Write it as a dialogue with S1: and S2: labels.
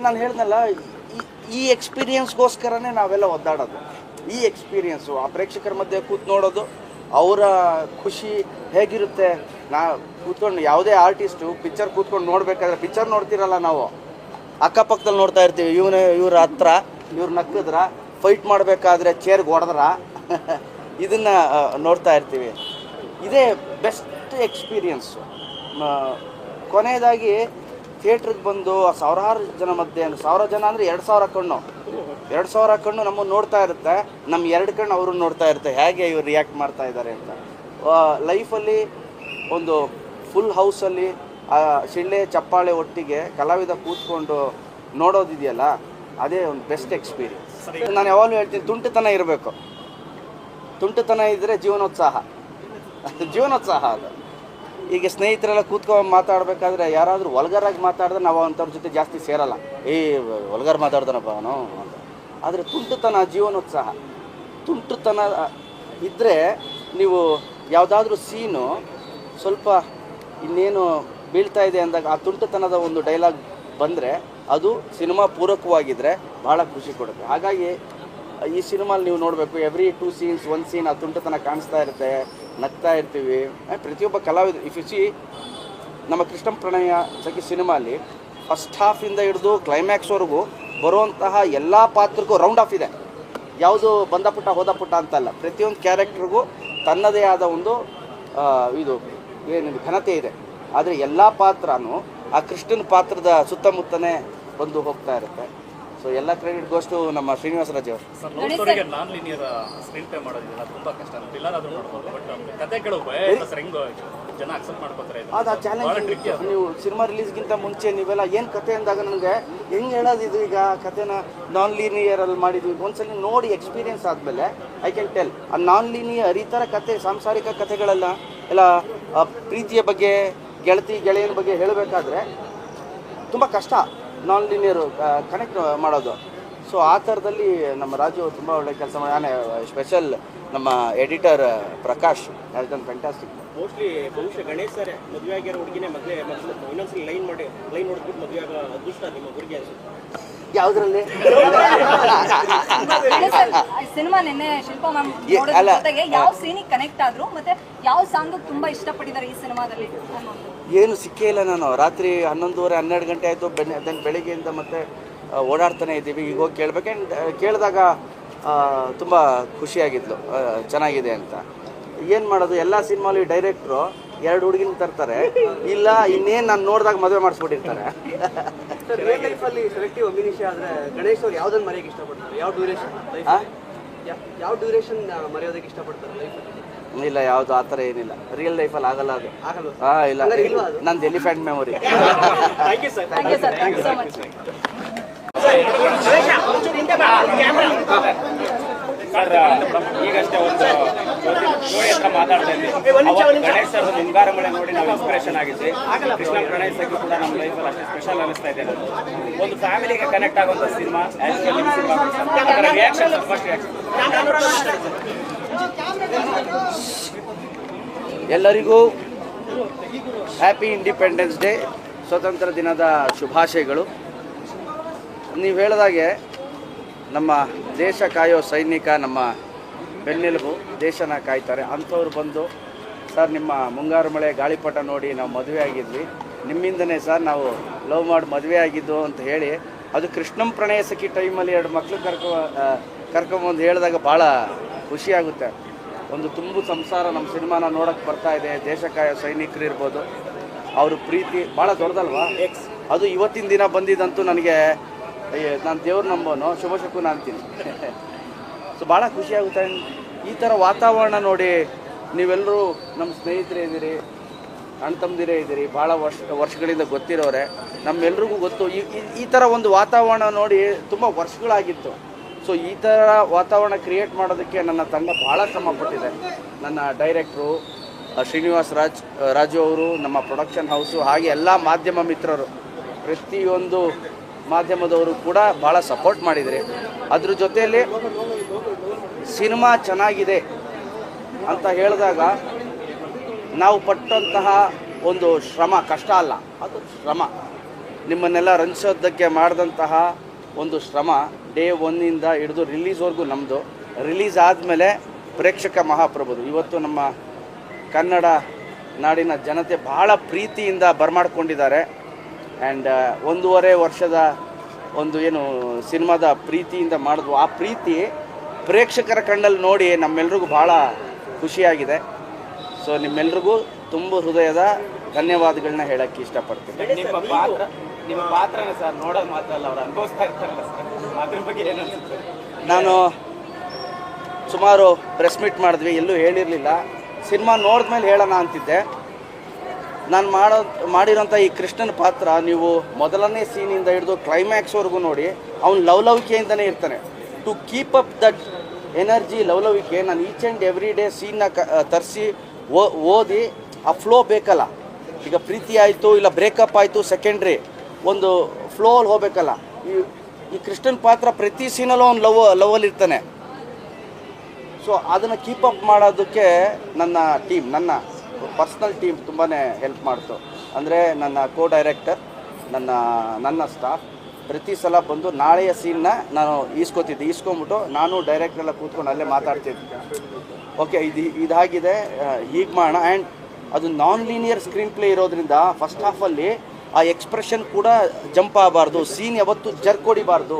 S1: ನಾನು ಹೇಳ್ದಲ್ಲ ಈ- ಎಕ್ಸ್ಪೀರಿಯನ್ಸ್ಗೋಸ್ಕರನೇ ನಾವೆಲ್ಲ ಒದ್ದಾಡೋದು. ಈ ಎಕ್ಸ್ಪೀರಿಯನ್ಸು ಆ ಪ್ರೇಕ್ಷಕರ ಮಧ್ಯೆ ಕೂತ್ ನೋಡೋದು, ಅವರ ಖುಷಿ ಹೇಗಿರುತ್ತೆ? ನಾ ಕೂತ್ಕೊಂಡು ಯಾವುದೇ ಆರ್ಟಿಸ್ಟು ಪಿಕ್ಚರ್ ಕೂತ್ಕೊಂಡು ನೋಡಬೇಕಾದ್ರೆ ಪಿಕ್ಚರ್ ನೋಡ್ತಿರಲ್ಲ ನಾವು? ಅಕ್ಕಪಕ್ಕದಲ್ಲಿ ನೋಡ್ತಾ ಇರ್ತೀವಿ, ಇವನ, ಇವ್ರ ಹತ್ರ, ಇವ್ರು ನಕ್ಕಿದ್ರ ಫೈಟ್ ಮಾಡಬೇಕಾದ್ರೆ ಚೇರ್ಗೆ ಹೊಡೆದ್ರ, ಇದನ್ನು ನೋಡ್ತಾ ಇರ್ತೀವಿ. ಇದೇ ಬೆಸ್ಟ್ ಎಕ್ಸ್ಪೀರಿಯನ್ಸು ಕೊನೆಯದಾಗಿ ಥಿಯೇಟ್ರಿಗೆ ಬಂದು ಸಾವಿರಾರು ಜನ ಮಧ್ಯೆ ಸಾವಿರ ಜನ ಅಂದರೆ ಎರಡು ಸಾವಿರ ಕಣ್ಣು. ಎರಡು ಸಾವಿರ ಕಣ್ಣು ನಮ್ಮನ್ನು ನೋಡ್ತಾ ಇರುತ್ತೆ. ನಮ್ಮ ಎರಡು ಕಣ್ಣು ಅವರು ನೋಡ್ತಾ ಇರುತ್ತೆ. ಹೇಗೆ ಇವ್ರು ರಿಯಾಕ್ಟ್ ಮಾಡ್ತಾ ಇದ್ದಾರೆ ಅಂತ. ಲೈಫಲ್ಲಿ ಒಂದು ಫುಲ್ ಹೌಸಲ್ಲಿ ಶಿಳ್ಳೆ ಚಪ್ಪಾಳೆ ಒಟ್ಟಿಗೆ ಕಲಾವಿದ ಕೂತ್ಕೊಂಡು ನೋಡೋದಿದೆಯಲ್ಲ ಅದೇ ಒಂದು ಬೆಸ್ಟ್ ಎಕ್ಸ್ಪೀರಿಯನ್ಸ್ ನಾನು ಯಾವಾಗಲೂ ಹೇಳ್ತೀನಿ ತುಂಟತನ ಇರಬೇಕು. ತುಂಟತನ ಇದ್ದರೆ ಜೀವನೋತ್ಸಾಹ. ಜೀವನೋತ್ಸಾಹ ಅದು. ಈಗ ಸ್ನೇಹಿತರೆಲ್ಲ ಕೂತ್ಕೊಂಡು ಮಾತಾಡಬೇಕಾದ್ರೆ ಯಾರಾದರೂ ಒಲ್ಗರಾಗಿ ಮಾತಾಡಿದ್ರೆ ನಾವು ಅಂಥವ್ರ ಜೊತೆ ಜಾಸ್ತಿ ಸೇರಲ್ಲ. ಏ, ವಲ್ಗರ್ ಮಾತಾಡ್ತಾನಪ್ಪ ಅವನು ಅಂತ. ಆದರೆ ತುಂಟುತನ, ಜೀವನೋತ್ಸಾಹ. ತುಂಟುತನ ಇದ್ದರೆ ನೀವು ಯಾವುದಾದ್ರೂ ಸೀನು ಸ್ವಲ್ಪ ಇನ್ನೇನು ಬೀಳ್ತಾ ಇದೆ ಅಂದಾಗ ಆ ತುಂಟುತನದ ಒಂದು ಡೈಲಾಗ್ ಬಂದರೆ ಅದು ಸಿನಿಮಾ ಪೂರಕವಾಗಿದ್ದರೆ ಭಾಳ ಖುಷಿ ಕೊಡುತ್ತೆ. ಹಾಗಾಗಿ ಈ ಸಿನಿಮಾಲಿ ನೀವು ನೋಡಬೇಕು, every two scenes, one scene ಆ ತುಂಟತನ ಕಾಣಿಸ್ತಾ ಇರುತ್ತೆ. ನಗ್ತಾ ಇರ್ತೀವಿ. ಪ್ರತಿಯೊಬ್ಬ ಕಲಾವಿದ ಇಫ್ ಸಿ ನಮ್ಮ ಕೃಷ್ಣ ಪ್ರಣಯ ಸಖಿ ಸಿನಿಮಾಲಿ ಫಸ್ಟ್ ಹಾಫಿಂದ ಹಿಡಿದು ಕ್ಲೈಮ್ಯಾಕ್ಸ್ವರೆಗೂ ಬರುವಂತಹ ಎಲ್ಲ ಪಾತ್ರಕ್ಕೂ ರೌಂಡ್ ಆಫ್ ಇದೆ. ಯಾವುದು ಬಂದ ಪುಟ್ಟ, ಹೋದ ಪುಟ್ಟ ಅಂತಲ್ಲ. ಪ್ರತಿಯೊಂದು ಕ್ಯಾರೆಕ್ಟ್ರಿಗೂ ತನ್ನದೇ ಆದ ಒಂದು ಇದು, ಏನಿದೆ, ಘನತೆ ಇದೆ. ಆದರೆ ಎಲ್ಲ ಪಾತ್ರನೂ ಆ ಕೃಷ್ಣನ ಪಾತ್ರದ ಸುತ್ತಮುತ್ತನೇ ಬಂದು ಹೋಗ್ತಾ ಇರುತ್ತೆ. ಸೊ ಎಲ್ಲ ಕ್ರೆಡಿಟ್ ಗೋಸ್ಟು ನಮ್ಮ ಶ್ರೀನಿವಾಸ ರಾಜ್ ಅವರು.
S2: ಸರ್ ಲವ್ ಸ್ಟೋರಿಗೆ ನಾನ್ ಲೀನಿಯರ್ ಸ್ಕ್ರೀನ್ ಪ್ಲೇ ಮಾಡೋದಿಲ್ಲ ತುಂಬಾ ಕಷ್ಟ. ಪಿಲ್ಲರ್ ಆದ್ರೂ ಮಾಡ್ಬೋದು ಬಟ್ ಕತೆ ಕೇಳೋ ಭಯ ಇಲ್ಲ ಸರ್ ಹೆಂಗೋ ಜನ ಅಕ್ಸೆಪ್ಟ್ ಮಾಡ್ಕೋತಾರೆ ಇದು.
S1: ಅದು ಆ
S2: ಬಹಳ
S1: ಚಾಲೆಂಜ್
S2: ಟ್ರಿಕ್ಕಿ ಅದು.
S1: ನೀವು ಸಿನಿಮಾ ರಿಲೀಸ್ಗಿಂತ ಮುಂಚೆ ನೀವೆಲ್ಲ ಏನು ಕತೆ ಅಂದಾಗ ನನಗೆ ಹೆಂಗೆ ಹೇಳೋದು ಇದು ಈಗ ಕತೆನ ನಾನ್ ಲೀನಿಯರಲ್ಲಿ ಮಾಡಿದ್ವಿ. ಒಂದ್ಸಲ ನೋಡಿ ಎಕ್ಸ್ಪೀರಿಯನ್ಸ್ ಆದಮೇಲೆ ಐ ಕ್ಯಾನ್ ಟೆಲ್ ಆ ನಾನ್ ಲೀನಿಯರ್ ಈ ಥರ ಕತೆ ಸಾಂಸಾರಿಕ ಕತೆಗಳೆಲ್ಲ ಎಲ್ಲ ಆ, ಪ್ರೀತಿಯ ಬಗ್ಗೆ ಗೆಳತಿ ಗೆಳೆಯನ ಬಗ್ಗೆ ಹೇಳಬೇಕಾದ್ರೆ ತುಂಬ ಕಷ್ಟ. ನಾನ್ ಲೀನಿಯರ್ ಕನೆಕ್ಟ್ ಮಾಡೋದು. ಸೊ ಆ ಥರದಲ್ಲಿ ನಮ್ಮ ರಾಜು ತುಂಬ ಒಳ್ಳೆ ಕೆಲಸ ಮಾಡಿ ನಾನೇ ಸ್ಪೆಷಲ್ ನಮ್ಮ editor Prakash done fantastic
S3: mostly ಬಹುಶಃ ಗಣೇಶ್ ಸರ್ ಮದುವೆ ಆಗಿರೋ ಹುಡುಗಿನೇ ಮದುವೆ ಇನ್ನೊಂದ್ಸಲ ಲೈನ್ ಮಾಡಿ ಲೈನ್ ನೋಡ್ಬಿಟ್ಟು ಮದುವೆ ಆಗೋ ಅದೃಷ್ಟ ನಿಮ್ಮ ಹುಡುಗಿ ಅನ್ಸುತ್ತೆ.
S1: ಯಾವುದ್ರಲ್ಲಿ?
S4: ಸಿನಿಮಾ ನಿನ್ನೆ ಶಿಲ್ಪಾ ಮ್ಯಾಮ್
S1: ಏ, ಅಲ್ಲ.
S4: ಜೊತೆಗೆ ಯಾವ ಸೀನಿಗೆ ಕನೆಕ್ಟ್ ಆದ್ರು ಮತ್ತೆ ಯಾವ ಸಾಂಗ್ ತುಂಬಾ ಇಷ್ಟಪಟ್ಟಿದ್ದಾರೆ ಈ ಸಿನಿಮಾದಲ್ಲಿ? ಅನ್ನೋದು
S1: ಏನು ಸಿಕ್ಕೇ ಇಲ್ಲ ನಾನು. ರಾತ್ರಿ ಹನ್ನೊಂದುವರೆ ಹನ್ನೆರಡು ಗಂಟೆ ಆಯಿತು ದೆನ್ ಬೆಳಿಗ್ಗೆಯಿಂದ ಮತ್ತೆ ಆ, ಓಡಾಡ್ತಾನೆ ಇದ್ದೀವಿ. ಈಗ ಹೋಗಿ ಕೇಳ್ಬೇಕು. ಆ್ಯಂಡ್ ಕೇಳಿದಾಗ ತುಂಬ ಖುಷಿಯಾಗಿದ್ಲು. ಆ, ಚೆನ್ನಾಗಿದೆ ಅಂತ. ಏನು ಮಾಡೋದು? ಎಲ್ಲ ಸಿನಿಮಾಲಿ ಡೈರೆಕ್ಟ್ರು ಎರಡು ಹುಡುಗಿನ ತರ್ತಾರೆ. ಇಲ್ಲ ಇನ್ನೇನು ನಾನು ನೋಡಿದಾಗ ಮದುವೆ ಮಾಡಿಸ್ಬಿಟ್ಟಿರ್ತಾರೆ.
S3: ಸರ್ ರಿಯಲ್ ಲೈಫಲ್ಲಿ ಸೆಲೆಕ್ಟಿವ್ ಅಭಿನಿಷ ಆದರೆ ಗಣೇಶ್ ಅವ್ರು ಯಾವ್ದನ್ನು ಮರೆಯೋಕೆ ಇಷ್ಟಪಡ್ತಾರೆ? ಯಾವ ಡ್ಯೂರೇಷನ್? ಯಾವ ಡ್ಯೂರೇಷನ್ ಮರೆಯೋದಕ್ಕೆ ಇಷ್ಟಪಡ್ತಾರೆ ಲೈಫಲ್ಲಿ
S1: ಇಲ್ಲ ಯಾವುದು ಆ ಥರ ಏನಿಲ್ಲ. ರಿಯಲ್ ಲೈಫಲ್ಲಿ ಆಗಲ್ಲ ಅದು. ಹಾ ಇಲ್ಲ? ನಂದು elephant memory
S3: thank you sir
S4: sir
S5: sir ಈಗಷ್ಟೇ ಒಂದು ಜೋಡಿ ಹತ್ರ ಮಾತಾಡ್ತಾ ಇದ್ದೀವಿ ಗಣೇಶ್ ಸರ್ ಮುಂಗಾರ ಮಳೆ ನೋಡಿ ನಾವು ಇನ್ಸ್ಪಿರೇಷನ್ ಆಗಿದ್ವಿ. ಕೃಷ್ಣ ಗಣೇಶ್ ಸಖಿ ಕೂಡ ನಮ್ಮ ಲೈಫಲ್ಲಿ ಅಷ್ಟೇ ಸ್ಪೆಷಲ್ ಅನಿಸ್ತಾ ಇದೆ. ಒಂದು ಫ್ಯಾಮಿಲಿಗೆ ಕನೆಕ್ಟ್ ಆಗುವಂಥ cinema cinema reaction first reaction
S1: ಎಲ್ಲರಿಗೂ ಹ್ಯಾಪಿ ಇಂಡಿಪೆಂಡೆನ್ಸ್ ಡೇ ಸ್ವತಂತ್ರ ದಿನದ ಶುಭಾಶಯಗಳು. ನೀವು ಹೇಳಿದಾಗೆ ನಮ್ಮ ದೇಶ ಕಾಯೋ ಸೈನಿಕ ನಮ್ಮ ಬೆನ್ನೆಲುಬು ದೇಶನ ಕಾಯ್ತಾರೆ. ಅಂಥವ್ರು ಬಂದು ಸರ್ ನಿಮ್ಮ ಮುಂಗಾರು ಮಳೆ ಗಾಳಿಪಟ ನೋಡಿ ನಾವು ಮದುವೆ ಆಗಿದ್ವಿ. ನಿಮ್ಮಿಂದನೇ ಸರ್ ನಾವು ಲವ್ ಮಾಡಿ ಮದುವೆ ಆಗಿದ್ದು ಅಂತ ಹೇಳಿ ಅದು ಕೃಷ್ಣಂ ಪ್ರಣಯ ಸಖಿ ಟೈಮಲ್ಲಿ ಎರಡು ಮಕ್ಕಳು ಕರ್ಕೊ ಕರ್ಕೊಂಬಂದು ಹೇಳಿದಾಗ ಭಾಳ ಖುಷಿಯಾಗುತ್ತೆ ಒಂದು ತುಂಬು ಸಂಸಾರ ನಮ್ಮ ಸಿನಿಮಾನ ನೋಡೋಕ್ಕೆ ಬರ್ತಾ ಇದೆ. ದೇಶ ಕಾಯೋ ಸೈನಿಕರು ಇರ್ಬೋದು. ಅವ್ರ ಪ್ರೀತಿ ಭಾಳ ದೊಡ್ಡದಲ್ವಾ? ಅದು ಇವತ್ತಿನ ದಿನ ಬಂದಿದ್ದಂತೂ ನನಗೆ ನಾನು ದೇವ್ರ ನಂಬೋನು ಶುಭ ಶಕುನ ಅಂತೀನಿ. ಸೊ ಭಾಳ ಖುಷಿಯಾಗುತ್ತೆ ಈ ಥರ ವಾತಾವರಣ ನೋಡಿ ನೀವೆಲ್ಲರೂ ನಮ್ಮ ಸ್ನೇಹಿತರೇ ಇದ್ದೀರಿ ಅಣ್ಣ ತಮ್ಮದಿರೇ ಇದ್ದೀರಿ, ಭಾಳ ವರ್ಷ, ವರ್ಷಗಳಿಂದ ಗೊತ್ತಿರೋರೆ. ನಮ್ಮೆಲ್ರಿಗೂ ಗೊತ್ತು. ಈ, ಈ- ಥರ ಒಂದು ವಾತಾವರಣ ನೋಡಿ ತುಂಬ ವರ್ಷಗಳಾಗಿತ್ತು. ಸೊ ಈ ಥರ ವಾತಾವರಣ ಕ್ರಿಯೇಟ್ ಮಾಡೋದಕ್ಕೆ ನನ್ನ ತಂಡ ಭಾಳ ಶ್ರಮಪಟ್ಟಿದೆ. ನನ್ನ ಡೈರೆಕ್ಟ್ರು ಶ್ರೀನಿವಾಸ್ ರಾಜ್ ರಾಜು ಅವರು, ನಮ್ಮ ಪ್ರೊಡಕ್ಷನ್ ಹೌಸು ಹಾಗೆ ಎಲ್ಲ ಮಾಧ್ಯಮ ಮಿತ್ರರು, ಪ್ರತಿಯೊಂದು ಮಾಧ್ಯಮದವರು ಕೂಡ ಭಾಳ ಸಪೋರ್ಟ್ ಮಾಡಿದರೆ ಅದ್ರ ಜೊತೆಯಲ್ಲಿ ಸಿನಿಮಾ ಚೆನ್ನಾಗಿದೆ ಅಂತ ಹೇಳಿದಾಗ ನಾವು ಪಟ್ಟಂತಹ ಒಂದು ಶ್ರಮ, ಕಷ್ಟ ಅಲ್ಲ, ಅದು ಶ್ರಮ. ನಿಮ್ಮನ್ನೆಲ್ಲ ರಂಜಿಸೋದಕ್ಕೆ ಮಾಡಿದಂತಹ ಒಂದು ಶ್ರಮ ಡೇ ಒನ್ನಿಂದ ಹಿಡಿದು ರಿಲೀಸ್ವರೆಗೂ ನಮ್ಮದು ರಿಲೀಸ್ ಆದಮೇಲೆ ಪ್ರೇಕ್ಷಕ ಮಹಾಪ್ರಭುದು. ಇವತ್ತು ನಮ್ಮ ಕನ್ನಡ ನಾಡಿನ ಜನತೆ ಬಹಳ ಪ್ರೀತಿಯಿಂದ ಬರಮಾಡ್ಕೊಂಡಿದ್ದಾರೆ. ಆ್ಯಂಡ್ ಒಂದೂವರೆ ವರ್ಷದ ಒಂದು ಏನು ಸಿನಿಮಾದ ಪ್ರೀತಿಯಿಂದ ಮಾಡಿದ್ವು. ಆ ಪ್ರೀತಿ ಪ್ರೇಕ್ಷಕರ ಕಣ್ಣಲ್ಲಿ ನೋಡಿ ನಮ್ಮೆಲ್ರಿಗೂ ಭಾಳ ಖುಷಿಯಾಗಿದೆ. ಸೊ ನಿಮ್ಮೆಲ್ರಿಗೂ ತುಂಬ ಹೃದಯದ ಧನ್ಯವಾದಗಳನ್ನ ಹೇಳಕ್ಕೆ ಇಷ್ಟಪಡ್ತೀನಿ.
S5: ನಿಮ್ಮ ಪಾತ್ರ ನಿಮ್ಮ ಪಾತ್ರನ ಸರ್ ನೋಡೋದು ಮಾತ್ರ ಅಲ್ಲ ಅವ್ರು ಅನುಭವಿಸ್ತಾ ಇರ್ತಾರಲ್ಲ ಸರ್. ಅದ್ರ ಬಗ್ಗೆ ಏನು ಅನ್ಸುತ್ತೆ?
S1: ನಾನು ಸುಮಾರು ಪ್ರೆಸ್ ಮೀಟ್ ಮಾಡಿದ್ವಿ ಎಲ್ಲೂ ಹೇಳಿರಲಿಲ್ಲ. ಸಿನಿಮಾ ನೋಡಿದ್ಮೇಲೆ ಹೇಳೋಣ ಅಂತಿದ್ದೆ. ನಾನು ಮಾಡೋ, ಮಾಡಿರೋಂಥ ಈ ಕೃಷ್ಣನ ಪಾತ್ರ ನೀವು ಮೊದಲನೇ ಸೀನಿಂದ ಹಿಡಿದು ಕ್ಲೈಮ್ಯಾಕ್ಸ್ವರೆಗೂ ನೋಡಿ, ಅವ್ನು ಲವಲವಿಕೆಯಿಂದನೇ ಇರ್ತಾನೆ. To keep up that energy ಲವಲವಿಕೆ ನಾನು ಈಚ್ ಆ್ಯಂಡ್ ಎವ್ರಿ ಡೇ ಸೀನ್ನ ಕ ತರಿಸಿ ಓದಿ, ಆ ಫ್ಲೋ ಬೇಕಲ್ಲ. ಈಗ ಪ್ರೀತಿ ಆಯಿತು, ಇಲ್ಲ ಬ್ರೇಕಪ್ ಆಯಿತು ಸೆಕೆಂಡ್ರಿ ಒಂದು ಫ್ಲೋ ಅಲ್ಲಿ ಹೋಗ್ಬೇಕಲ್ಲ. ಈ ಈ ಕೃಷ್ಣನ್ ಪಾತ್ರ ಪ್ರತಿ ಸೀನಲ್ಲೂ ಅವ್ನು ಲವ್ ಲವಲ್ಲಿ ಇರ್ತಾನೆ. ಸೊ ಅದನ್ನು ಕೀಪ್ ಅಪ್ ಮಾಡೋದಕ್ಕೆ ನನ್ನ ಟೀಮ್ ನನ್ನ ಪರ್ಸ್ನಲ್ ಟೀಮ್ ತುಂಬಾ ಹೆಲ್ಪ್ ಮಾಡ್ತು. ಅಂದರೆ ನನ್ನ ಕೋ ಡೈರೆಕ್ಟರ್ ನನ್ನ ನನ್ನ ಸ್ಟಾಫ್ ಪ್ರತಿ ಸಲ ಬಂದು ನಾಳೆಯ ಸೀನ್ನ ನಾನು ಈಸ್ಕೊತಿದ್ದೆ. ಈಸ್ಕೊಂಬಿಟ್ಟು ನಾನು ಡೈರೆಕ್ಟ್ರೆಲ್ಲ ಕೂತ್ಕೊಂಡು ಅಲ್ಲೇ ಮಾತಾಡ್ತಿದ್ದೆ. ಓಕೆ ಇದು, ಇದಾಗಿದೆ ಹೀಗೆ ಮಾಡೋಣ. ಆ್ಯಂಡ್ ಅದು ನಾನ್ ಲೀನಿಯರ್ ಸ್ಕ್ರೀನ್ ಪ್ಲೇ ಇರೋದ್ರಿಂದ ಫಸ್ಟ್ ಹಾಫಲ್ಲಿ ಆ ಎಕ್ಸ್ಪ್ರೆಷನ್ ಕೂಡ ಜಂಪ್ ಆಗಬಾರ್ದು. ಸೀನ್ ಯಾವತ್ತೂ ಜರ್ಕ್ ಹೊಡಿಬಾರ್ದು.